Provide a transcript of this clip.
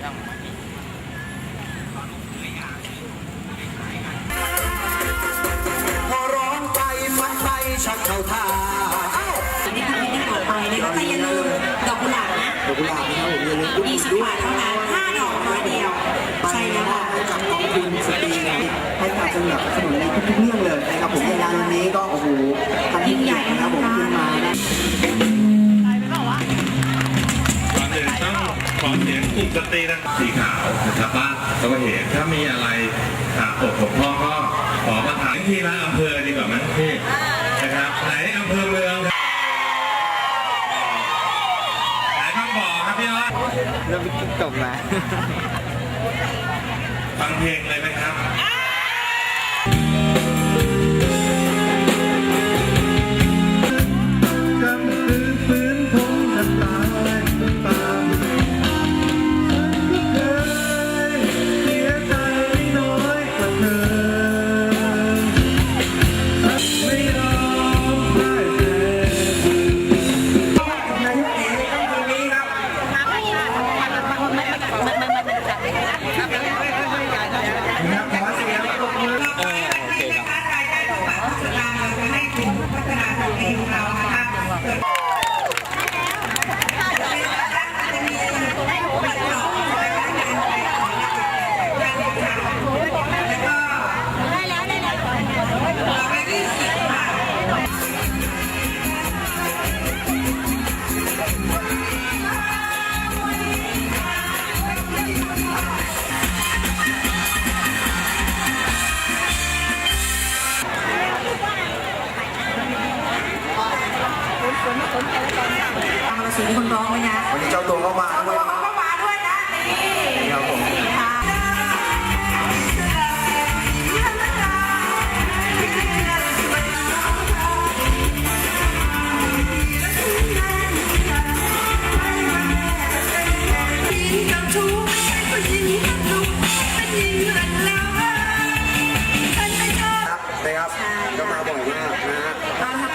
พอร้องไปมันไปชักเข้าท่านี่คือที่ต่อไปนะคะแต่อย่าลืมดอกกุหลาบนะดอกกุหลาบนะครับผมอย่าลืมอุดหนุน20ด้วยบาทเท่านั้น อเสียงกลุ่มสตรีนะสีขาวนะครับบ้านแล้วก็เห็นถ้ามีอะไรขาดตกบกพร่องก็ขอมาถามที่ละอำเภอดีกว่าไหมพี่นะครับไหนอำเภอเมืองครับไหนต้องบอกครับพี่ว่าเริ่มคิดจบแล้วฟังเพลงเลยไหมครับ สียงคนร้องเลยนะวันนี้เจ้าตัวเข้ามาด้วยนะ ก็มาด้วยนะนี่ครับค่ะ ครับนะครับใช่ ก็มาบ่อยมากนะฮะ